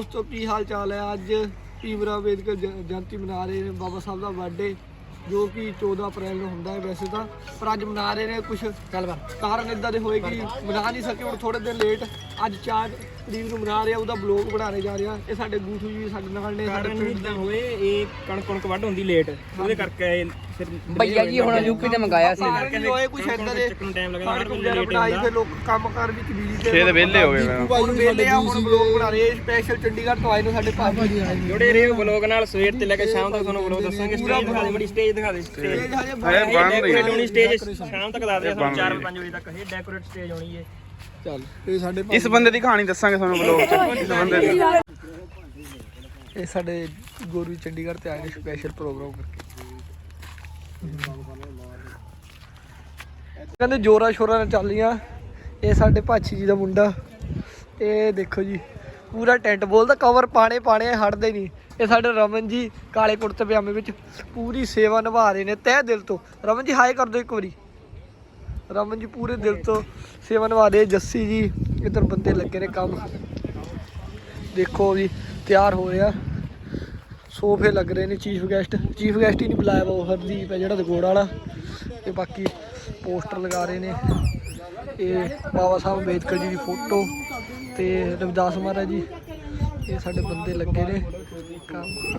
ਦੋਸਤੋ ਕੀ ਹਾਲ ਚਾਲ ਹੈ? ਅੱਜ ਭੀਮਰਾ ਅੰਬੇਦਕਰ ਜਯੰਤੀ ਮਨਾ ਰਹੇ ਨੇ ਬਾਬਾ ਸਾਹਿਬ ਦਾ ਬਰਥਡੇ ਜੋ ਕਿ 14 ਅਪ੍ਰੈਲ ਨੂੰ ਹੁੰਦਾ ਹੈ ਵੈਸੇ ਤਾਂ। ਪਰ ਅੱਜ ਮਨਾ ਰਹੇ ਨੇ ਕੁਝ ਕਾਰਨ ਇਦਾਂ ਦੇ ਹੋਏ ਕਿ ਮਨਾ ਨਹੀਂ ਸਕੇ ਹੁਣ ਥੋੜੇ ਦਿਨ ਲੇਟ ਅੱਜ 4 ਤਰੀਕ ਨੂੰ ਮਨਾ ਰਿਹਾ ਉਹਦਾ ਬਲੌਗ ਬਣਾਣੇ ਜਾ ਰਿਹਾ ਇਹ ਸਾਡੇ ਗੂਠੂ ਜੀ ਸਾਡੇ ਨਾਲ ਨੇ ਸਾਡੇ ਪਿੰਡ ਇਦਾਂ ਹੋਏ ਇਹ ਕਣਕ ਕਣਕ ਵੱਢ ਹੁੰਦੀ ਲੇਟ ਉਹਦੇ ਕਰਕੇ ਭਈਆ ਜੀ ਹੁਣ ਯੂਪੀ ਤੇ ਮੰਗਾਇਆ ਸੀ। ਇਦਾਂ ਦੇ। ਚੱਕਣ ਟਾਈਮ ਲੱਗਦਾ ਕਣਕ ਵਗੈਰਾ ਬਣਾਈ ਫਿਰ ਲੋਕ ਕੰਮ ਕਰ ਵਿੱਚ ਬਿਜ਼ੀ ਤੇ ਛੇ ਤੇ ਵਿਹਲੇ ਹੋ ਗਏ ਮੈਂ। ਹੁਣ ਵਿਹਲੇ ਆ ਹੁਣ ਬਲੌਗ ਬਣਾ ਰਹੇ ਸਪੈਸ਼ਲ ਚੰਡੀਗੜ੍ਹ ਤੋਂ ਆਏ ਨੇ ਸਾਡੇ ਭਾਜੀ ਜੁੜੇ ਰਹੇ ਬਲੌਗ ਨਾਲ ਸਵੇਰ ਤੇ ਲੈ ਕੇ ਸ਼ਾਮ ਤੱਕ ਤੁਹਾਨੂੰ ਬਲੌਗ ਦੱਸਾਂਗੇ। ਸਟੇਜ ਦਿਖਾ ਦੇ ਬੜੀ ਸਟੇਜ ਦਿਖਾ ਦੇ। ਸਟੇਜ ਇਹ ਹਜੇ ਇਹ ਬਣਾਈ ਬਣ ਰਹੀ ਡੈਕੋਰੇਟ ਹੈ ਹੋਣੀ ਸਟੇਜ ਸ਼ਾਮ ਤੱਕ ਤੁਹਾਨੂੰ ਰਹੀ 4 5 ਵਜੇ ਤੱਕ ਇਹ ਡੈਕੋਰੇਟ ਸਟੇਜ ਹੋਣੀ ਹੈ ਚੱਲ ਇਹ ਸਾਡੇ ਇਸ ਬੰਦੇ ਦੀ ਕਹਾਣੀ ਦੱਸਾਂਗੇ ਤੁਹਾਨੂੰ ਬਲੌਗ ਚ। ਇਸ ਬੰਦੇ ਦੀ। ਇਹ ਸਾਡੇ ਗੋਰੂ ਚੰਡੀਗੜ੍ਹ ਤੇ ਆਏ ਨੇ ਸਪੈਸ਼ਲ ਪ੍ਰੋਗਰਾਮ ਕਰਕੇ। ਕਹਿੰਦੇ ਜੋਰਾ ਸ਼ੋਰਾ ਨਾਲ ਚੱਲ ਇਹ ਸਾਡੇ ਭਾਚੀ ਜੀ ਦਾ ਮੁੰਡਾ। ਇਹ ਦੇਖੋ ਜੀ, ਪੂਰਾ ਟੈਂਟ ਬੋਲਦਾ ਕਵਰ ਪਾਣੇ ਪਾਣੇ ਹਟਦੇ ਨਹੀਂ। ਇਹ ਸਾਡੇ ਰਮਨ ਜੀ, ਕਾਲੇ ਕੁੜਤੇ ਪਜਾਮੇ ਵਿੱਚ ਪੂਰੀ ਸੇਵਾ ਨਿਭਾ ਰਹੇ ਨੇ, ਤਹਿ ਦਿਲ ਤੋਂ। ਰਮਨ ਜੀ ਹਾਈ ਕਰ ਦਿਓ ਇੱਕ ਵਾਰੀ। ਰਮਨ ਜੀ, ਪੂਰੇ ਦਿਲ ਤੋਂ ਸੇਵਾ ਨਿਭਾ ਰਹੇ ਜੱਸੀ ਜੀ, ਇੱਧਰ ਬੰਦੇ ਲੱਗੇ ਨੇ ਕੰਮ। ਦੇਖੋ ਜੀ ਤਿਆਰ ਹੋ ਰਿਹਾ। ਸੋਫੇ ਲੱਗ ਰਹੇ ਨੇ ਚੀਫ ਗੈਸਟ। ਚੀਫ ਗੈਸਟ ਹੀ ਨਹੀਂ ਬੁਲਾਇਆ ਵਾ, ਉਹ ਹਰਦੀਪ ਹੈ ਜਿਹੜਾ ਦਗੋੜ ਵਾਲਾ। ਤੇ ਬਾਕੀ ਪੋਸਟਰ ਲਗਾ ਰਹੇ ਨੇ। ਇਹ ਬਾਬਾ ਸਾਹਿਬ ਅੰਬੇਦਕਰ ਜੀ ਦੀ ਫੋਟੋ ਤੇ ਰਵਿਦਾਸ ਮਹਾਰਾਜ ਜੀ। ਇਹ ਸਾਡੇ ਬੰਦੇ ਲੱਗੇ ਨੇ। ਕੰਮ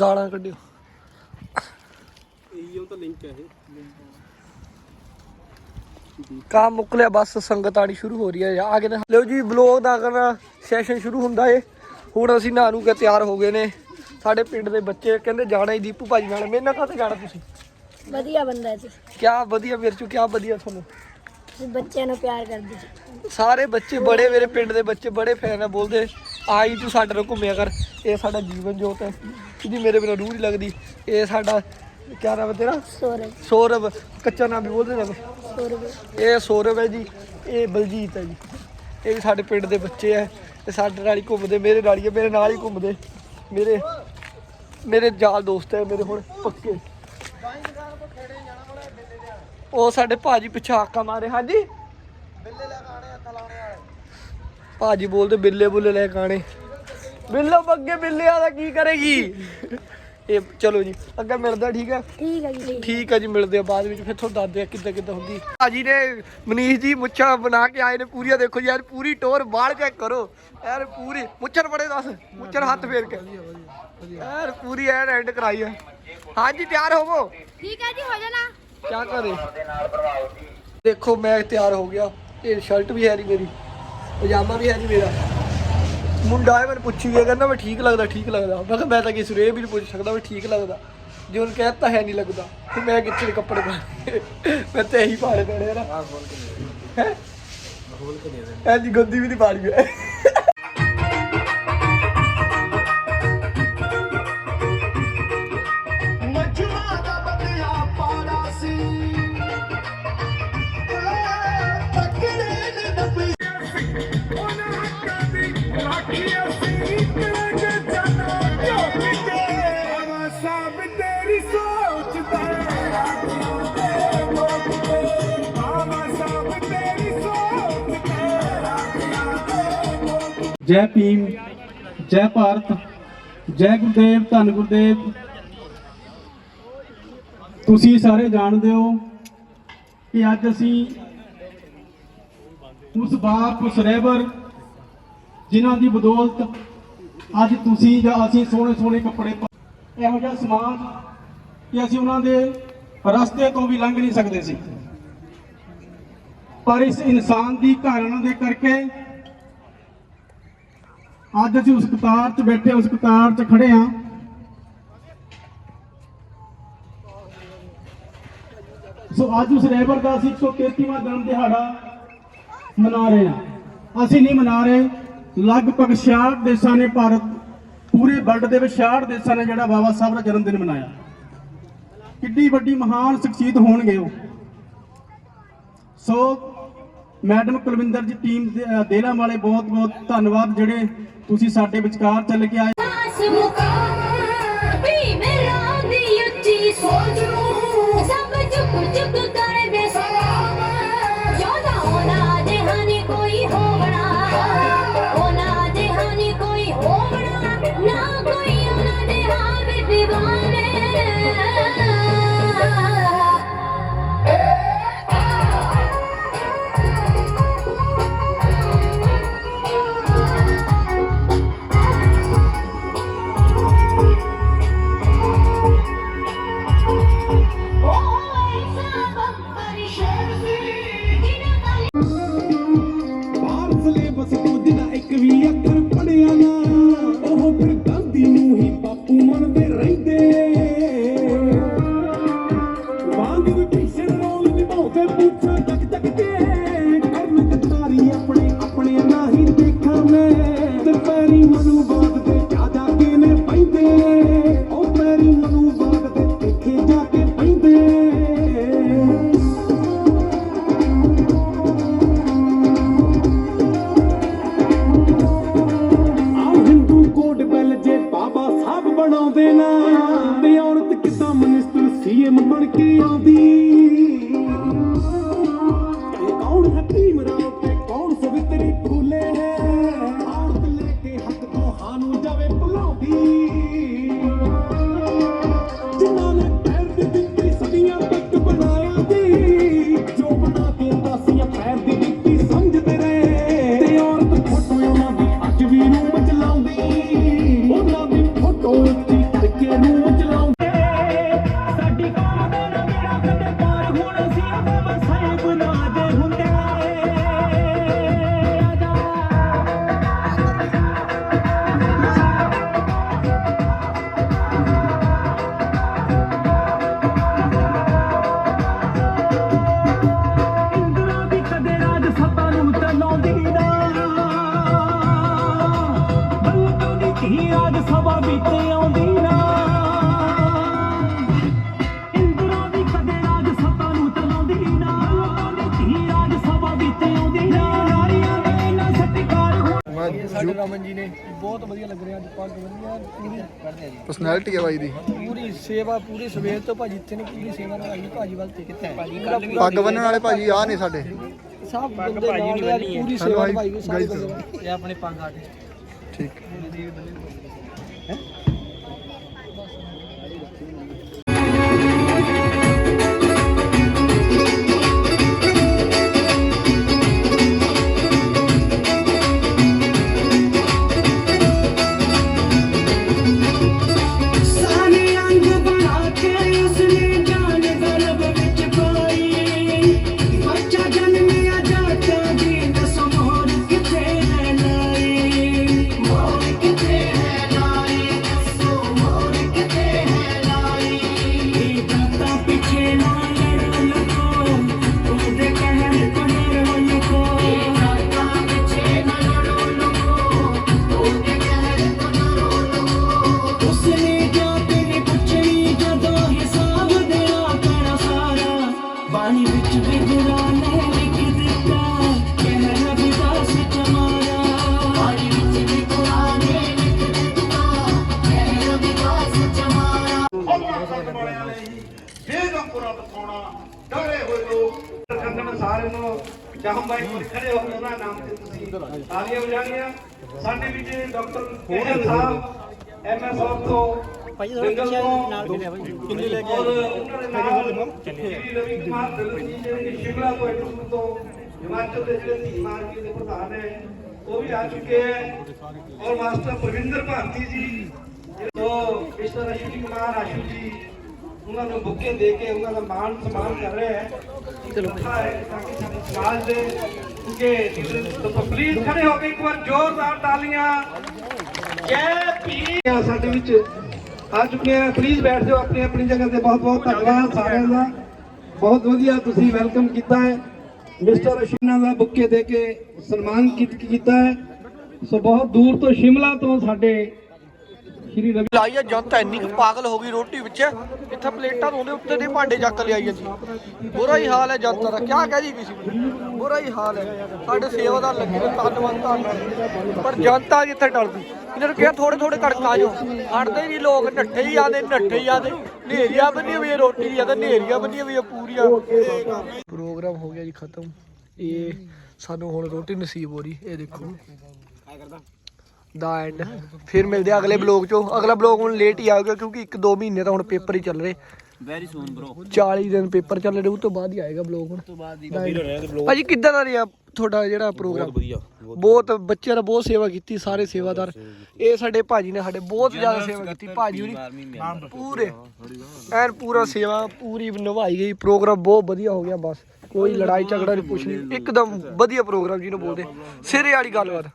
ਗਾਲਾਂ ਕੱਢਿਓ। ਕੰਮ ਮੁੱਕ ਲਿਆ ਬਸ ਸੰਗਤ ਆਣੀ ਸ਼ੁਰੂ ਹੋ ਰਹੀ ਹੈ। ਆ ਕੇ ਲਓ ਜੀ ਬਲੌਗ ਦਾ ਕਰਨਾ ਸੈਸ਼ਨ ਸ਼ੁਰੂ ਹੁੰਦਾ ਏ ਹੁਣ ਅਸੀਂ ਨਹਾ ਨੂੰ ਕੇ ਤਿਆਰ ਹੋ ਗਏ ਨੇ। ਸਾਡੇ ਪਿੰਡ ਦੇ ਬੱਚੇ ਕਹਿੰਦੇ ਜਾਣਾ ਹੀ ਦੀਪੂ ਭਾਜੀ ਨਾਲ। ਮੇਰੇ ਨਾਲ ਕਾਹਤੇ ਜਾਣਾ ਤੁਸੀਂ? ਵਧੀਆ ਬੰਦਾ ਹੈ ਤੁਸੀਂ ਕਿਆ ਵਧੀਆ ਮੇਰੇ ਚੋਂ ਕਿਆ ਵਧੀਆ ਤੁਹਾਨੂੰ? ਤੁਸੀਂ ਬੱਚਿਆਂ ਨੂੰ ਪਿਆਰ ਕਰਦੇ ਜੀ। ਸਾਰੇ ਬੱਚੇ ਬੜੇ ਮੇਰੇ ਪਿੰਡ ਦੇ ਬੱਚੇ ਬੜੇ ਫੈਨ ਆ ਬੋਲਦੇ ਆਈ ਤੂੰ ਸਾਡੇ ਨਾਲ ਘੁੰਮਿਆ ਕਰ। ਇਹ ਸਾਡਾ ਜੀਵਨ ਜੋਤ ਹੈ। ਇਹਦੀ ਮੇਰੇ ਬਿਨਾਂ ਰੂਹ ਨਹੀਂ ਲੱਗਦੀ। ਇਹ ਸਾਡਾ ਕਿਆ ਨਾਮ ਹੈ ਤੇਰਾ? ਸੌਰਵ। ਸੌਰਵ ਕੱਚਾ ਨਾਮ ਵੀ ਬੋਲਦੇ ਨੇ ਸੌਰਵ। ਇਹ ਸੌਰਵ ਹੈ ਜੀ ਇਹ ਬਲਜੀਤ ਹੈ ਜੀ। ਇਹ ਵੀ ਸਾਡੇ ਪਿੰਡ ਦੇ ਬੱਚੇ ਆ ਤੇ ਸਾਡੇ ਨਾਲ ਹੀ ਘੁੰਮਦੇ ਮੇਰੇ ਨਾਲ ਹੀ ਮੇਰੇ ਨਾਲ ਹੀ ਘੁੰਮਦੇ। ਮੇਰੇ ਮੇਰੇ ਯਾਰ ਦੋਸਤ ਹੈ ਮੇਰੇ ਹੁਣ ਪੱਕੇ। ਉਹ ਸਾਡੇ ਭਾਜੀ ਪਿੱਛੇ ਆਕਾ ਮਾਰੇ ਹਾਂਜੀ? ਬਿੱਲੇ ਲੈ ਕਾਣੇ ਹੱਥ ਲਾਉਣੇ ਵਾਲੇ ਭਾਜੀ ਬੋਲਦੇ ਬਿੱਲੇ ਬੁੱਲੇ ਲੈ ਕਾਣੇ ਬਿੱਲੋ ਬੱਗੇ ਬਿੱਲੇ ਵਾਲਾ ਕੀ ਕਰੇਗੀ? ਇਹ ਚਲੋ ਜੀ ਅੱਗੇ ਮਿਲਦਾ ਠੀਕ ਹੈ ਠੀਕ ਹੈ ਜੀ। ਠੀਕ ਹੈ ਜੀ ਮਿਲਦੇ ਆ ਬਾਅਦ ਵਿੱਚ ਫਿਰ ਤੁਹਾਨੂੰ ਦੱਸਦੇ ਆ ਕਿੱਦਾਂ ਕਿੱਦਾਂ ਹੁੰਦੀ। ਭਾਜੀ ਨੇ ਮਨੀਸ਼ ਜੀ ਮੁੱਛਾਂ ਬਣਾ ਕੇ ਆਏ ਨੇ ਪੂਰੀਆਂ ਦੇਖੋ ਯਾਰ ਪੂਰੀ ਟੋਰ ਬਾਲ ਚੈੱਕ ਕਰੋ। ਯਾਰ ਪੂਰੀ ਮੁੱਛਰ ਬੜੇ ਦੱਸ ਮੁੱਛਰ ਹੱਥ ਫੇਰ ਕੇ। ਯਾਰ ਪੂਰੀ ਐਨ ਐਂਡ ਕਰਾਈ ਹੈ ਹਾਂਜੀ ਤਿਆਰ ਹੋਵੋ? ਠੀਕ ਹੈ ਜੀ ਹੋ ਜਾਣਾ। ਕੀ ਕਰੇ? ਦੇਖੋ ਮੈਂ ਤਿਆਰ ਹੋ ਗਿਆ। ਇਹ ਸ਼ਰਟ ਵੀ ਹੈ ਨਹੀਂ ਮੇਰੀ ਪਜਾਮਾ ਵੀ ਹੈ ਨਹੀਂ ਮੇਰਾ। ਮੁੰਡਾ ਹੈ ਮੈਨੂੰ ਪੁੱਛੀ ਗਿਆ ਕਹਿੰਦਾ ਮੈਂ ਠੀਕ ਲੱਗਦਾ ਠੀਕ ਲੱਗਦਾ। ਮੈਂ ਕਿਹਾ ਮੈਂ ਤਾਂ ਕਿਸੇ ਨੂੰ ਇਹ ਵੀ ਨਹੀਂ ਪੁੱਛ ਸਕਦਾ ਵੀ ਠੀਕ ਲੱਗਦਾ। ਜੇ ਉਹਨੂੰ ਕਹਿਤਾ ਹੈ ਨਹੀਂ ਲੱਗਦਾ ਤੇ ਮੈਂ ਕਿੱਥੇ ਦੇ ਕੱਪੜੇ ਪਾਣੇ ਮੈਂ ਤੇ ਇਹੀ ਪਾੜੇ ਪੈਣੇ ਨਾ। ਹੈ? ਬੋਲ ਕੇ ਦੇ ਦੇ। ਐਦੀ ਗੰਦੀ ਵੀ ਨਹੀਂ ਪਾੜੀ ਹੈ ਜੈ ਭੀਮ, ਜੈ ਭਾਰਤ, ਜੈ ਗੁਰਦੇਵ, ਧੰਨ ਗੁਰਦੇਵ। ਤੁਸੀਂ ਸਾਰੇ ਜਾਣਦੇ ਹੋ ਕਿ ਅੱਜ ਅਸੀਂ ਉਸ ਬਾਪ, ਉਸ ਰਹਿਬਰ ਜਿਨ੍ਹਾਂ ਦੀ ਬਦੌਲਤ ਅੱਜ ਤੁਸੀਂ ਜਾਂ ਅਸੀਂ ਸੋਹਣੇ ਸੋਹਣੇ ਕੱਪੜੇ ਇਹੋ ਜਿਹਾ ਸਮਾਜ ਕਿ ਅਸੀਂ ਉਹਨਾਂ ਦੇ ਰਸਤੇ ਤੋਂ ਵੀ ਲੰਘ ਨਹੀਂ ਸਕਦੇ ਸੀ। ਪਰ ਇਸ ਇਨਸਾਨ ਦੀ ਘਾਲਣਾ ਦੇ ਕਰਕੇ ਅੱਜ ਅਸੀਂ ਉਸ ਕਤਾਰ 'ਚ ਬੈਠੇ, ਉਸ ਕਤਾਰ 'ਚ ਖੜੇ ਹਾਂ। ਸੋ ਅੱਜ ਉਸ ਰਹਿਬਰ ਦਾ ਅਸੀਂ 133ਵਾਂ ਜਨਮ ਦਿਹਾੜਾ ਮਨਾ ਰਹੇ ਹਾਂ। ਅਸੀਂ ਨਹੀਂ ਮਨਾ ਰਹੇ। ਲਗਭਗ 66 ਦੇਸ਼ਾਂ ਨੇ ਭਾਰਤ, ਪੂਰੇ ਵਰਲਡ ਦੇ ਵਿੱਚ 66 ਦੇਸ਼ਾਂ ਨੇ ਜਿਹੜਾ ਬਾਬਾ ਸਾਹਿਬ ਦਾ ਜਨਮ ਦਿਨ ਮਨਾਇਆ। ਕਿੱਡੀ ਵੱਡੀ ਮਹਾਨ ਸ਼ਖਸੀਅਤ ਹੋਣਗੇ ਉਹ। ਸੋ ਮੈਡਮ ਕੁਲਵਿੰਦਰ ਜੀ ਟੀਮ ਦੇ- ਦੇਲਾ ਵਾਲੇ ਬਹੁਤ ਬਹੁਤ ਧੰਨਵਾਦ ਜਿਹੜੇ ਤੁਸੀਂ ਸਾਡੇ ਵਿਚਕਾਰ ਚੱਲ ਕੇ ਆਏ। ਧੀ ਰਾਜ ਸਭਾ ਵਿੱਚ ਆਉਂਦੀ ਨਾ। ਇੰਦਰਾ ਦੀ ਕਦੇ ਰਾਜ ਸੱਤਾ ਨੂੰ ਚਲਾਉਂਦੀ ਨਾ। ਬੰਤੋਂ ਦੀ ਧੀ ਰਾਜ ਸਭਾ ਵਿੱਚ ਆਉਂਦੀ ਨਾ। ਨਾਰੀਆਂ ਦਾ ਇਹਨਾਂ ਸਤਿਕਾਰ ਹੋ ਇਹ ਸਾਡੇ ਰਮਨ ਜੀ ਨੇ ਬਹੁਤ ਵਧੀਆ ਲੱਗ ਰਿਹਾ ਅੱਜ ਪੱਗ ਵਧੀਆ ਪੂਰੀ ਪਰਸਨੈਲਿਟੀ ਹੈ ਬਾਈ ਦੀ। ਪੂਰੀ ਸੇਵਾ ਪੂਰੀ ਸਵੇਰ ਤੋਂ ਭਾਜੀ ਇੱਥੇ ਨੇ ਪੂਰੀ ਸੇਵਾ ਨਾਲ ਆਈ ਭਾਜੀ ਵੱਲ ਤੇ ਕਿੱਥੇ ਪੱਗ ਬੰਨਣ ਵਾਲੇ ਭਾਜੀ ਆ ਨੇ ਸਾਡੇ। ਸਭ ਬੰਦੇ ਨਾਲ ਪੂਰੀ ਸੇਵਾ ਭਾਈ ਦੀ ਸਾਰੀ ਬੰਦੇ ਇਹ ਆਪਣੇ ਪੱਗ ਆਟੇ ਠੀਕ। ਸਾਨੇ ਜਹਮ ਬਾਈ ਕੋਲ ਖੜੇ ਹੋ ਕੇ ਉਹਨਾਂ ਨਾਮ ਤੇ ਤੁਸੀਂ ਤਾਲੀਆਂ ਵਜਾਣੀਆਂ ਸਾਡੇ ਵਿੱਚ ਡਾਕਟਰ ਕੋਹਲ ਸਾਹਿਬ ਐਮਐਸ ਆਫ ਤੋਂ ਭਾਈ ਤੋਂ ਨਾਲ ਕਿੰਨੇ ਲੈ ਕੇ ਔਰ ਉਹਨਾਂ ਦੇ ਨਾਲ ਸ਼੍ਰੀ ਰਵੀ ਕੁਮਾਰ ਦਲਤ ਜੀ ਜਿਹੜੇ ਕਿ ਸ਼ਿਮਲਾ ਤੋਂ ਐਟੂ ਤੋਂ ਹਿਮਾਚਲ ਦੇ ਜਿਹੜੇ ਧੀ ਮਾਰਕੀ ਦੇ ਪ੍ਰਧਾਨ ਹੈ ਉਹ ਵੀ ਆ ਚੁੱਕੇ ਹੈ ਔਰ ਮਾਸਟਰ ਪ੍ਰਵਿੰਦਰ ਭਾਰਤੀ ਜੀ ਤੋਂ ਮਿਸਟਰ ਅਸ਼ਵਨੀ ਕੁਮਾਰ ਆਸ਼ੂ ਜੀ ਉਹਨਾਂ ਨੂੰ ਬੁੱਕੇ ਦੇ ਕੇ ਉਹਨਾਂ ਦਾ ਮਾਣ ਸਨਮਾਨ ਕਰ ਰਹੇ ਹੈ। ਚਲੋ। ਸਮਾਜ ਦੇ ਕਿ ਤੋਂ ਪਲੀਜ਼ ਖੜੇ ਹੋ ਕੇ ਇੱਕ ਵਾਰ ਜ਼ੋਰਦਾਰ ਤਾਲੀਆਂ ਜੈ ਭੀਮ। ਸਾਡੇ ਵਿੱਚ ਆ ਚੁੱਕੇ ਆ ਪਲੀਜ਼ ਬੈਠ ਜਾਓ ਆਪਣੀ ਆਪਣੀ ਜਗ੍ਹਾ ਤੇ। ਬਹੁਤ ਬਹੁਤ ਧੰਨਵਾਦ ਸਾਰਿਆਂ ਦਾ। ਬਹੁਤ ਵਧੀਆ ਤੁਸੀਂ ਵੈਲਕਮ ਕੀਤਾ ਹੈ। ਮਿਸਟਰ ਅਸ਼ਿਨਾ ਦਾ ਬੁੱਕੇ ਦੇ ਕੇ ਸਨਮਾਨ ਕੀਤਾ ਹੈ। ਸੋ ਬਹੁਤ ਦੂਰ ਤੋਂ ਸ਼ਿਮਲਾ ਤੋਂ ਸਾਡੇ ਸ਼੍ਰੀ ਰਵੀ ਲਾਈ ਆ ਜਨਤਾ ਇੰਨੀ ਕੁ ਪਾਗਲ ਹੋ ਗਈ ਰੋਟੀ ਵਿੱਚ। ਇੱਥੇ ਪਲੇਟਾਂ ਧੋਂਦੇ ਉੱਤੇ ਦੇ ਭਾਂਡੇ ਚੱਕ ਲਿਆਈ ਜਾਂਦੀ ਬੁਰਾ ਹੀ ਹਾਲ ਹੈ ਜਨਤਾ ਦਾ। ਕਿਆ ਕਹਿ ਜੀ ਕਿਸੇ ਬੁਰਾ ਹੀ ਹਾਲ ਹੈ। ਸਾਡੇ ਸੇਵਾਦਾਰ ਲੱਗੇ ਨੇ ਧੰਨਵਾਦ ਧੰਨਵਾਦ। ਪਰ ਜਨਤਾ ਕਿੱਥੇ ਟਲਦੀ ਇਹਨਾਂ ਨੂੰ ਕਿਹਾ ਥੋੜੇ ਥੋੜੇ ਕੜਕ ਆ ਜਾਓ। ਹਟਦੇ ਹੀ ਨਹੀਂ ਲੋਕ ਨੱਠੇ ਹੀ ਆਦੇ ਨੱਠੇ ਹੀ ਆਦੇ ਨੇਰੀਆਂ ਬੰਨੀਆਂ ਹੋਈਆਂ ਰੋਟੀ ਦੀਆਂ ਤਾਂ ਨੇਰੀਆਂ ਬੰਨੀਆਂ ਹੋਈਆਂ ਪੂਰੀਆਂ। ਪ੍ਰੋਗਰਾਮ ਹੋ ਗਿਆ ਜੀ ਖਤਮ। ਇਹ ਸਾਨੂੰ ਹੁਣ ਰੋਟੀ ਨਸੀਬ ਹੋ ਰਹੀ। ਇਹ ਦੇਖੋ। ਦਾ ਐਂਡ ਫਿਰ ਮਿਲਦੇ ਆ ਅਗਲੇ ਬਲੌਗ ਚੋਂ। ਅਗਲਾ ਬਲੌਗ ਹੁਣ ਲੇਟ ਹੀ ਆਊਗਾ ਕਿਉਂਕਿ 1-2 ਮਹੀਨੇ ਤਾਂ ਹੁਣ ਪੇਪਰ ਹੀ ਚੱਲ ਰਹੇ। ਵੈਰੀ ਸੂਨ ਬ్రో 40 ਦਿਨ ਪੇਪਰ ਚੱਲ ਰਹੇ ਉਸ ਤੋਂ ਬਾਅਦ ਹੀ ਆਏਗਾ ਬਲੌਗ ਹੁਣ। ਤੋਂ ਬਾਅਦ ਹੀ ਭਾਜੀ ਕਿੱਦਾਂ ਦਾ ਰਿਹਾ ਤੁਹਾਡਾ ਜਿਹੜਾ ਪ੍ਰੋਗਰਾਮ ਵਧੀਆ ਬਹੁਤ ਬੱਚਿਆਂ ਨੇ ਬਹੁਤ ਸੇਵਾ ਕੀਤੀ ਸਾਰੇ ਸੇਵਾਦਾਰ। ਇਹ ਸਾਡੇ ਭਾਜੀ ਨੇ ਸਾਡੇ ਬਹੁਤ ਜ਼ਿਆਦਾ ਸੇਵਾ ਕੀਤੀ। ਭਾਜੀ ਹੁਣੀ ਪੂਰੇ। ਐਨ ਪੂਰਾ ਸੇਵਾ ਪੂਰੀ ਨਿਭਾਈ ਗਈ। ਪ੍ਰੋਗਰਾਮ ਬਹੁਤ ਵਧੀਆ ਹੋ ਗਿਆ ਬਸ। ਕੋਈ ਲੜਾਈ ਝਗੜਾ ਨਹੀਂ ਕੁਛ ਨਹੀਂ ਇੱਕਦਮ ਵਧੀਆ ਪ੍ਰੋਗਰਾਮ ਜਿਹਨੂੰ ਬੋਲਦੇ। ਸਿਰੇ ਵਾਲੀ ਗੱਲਬਾਤ।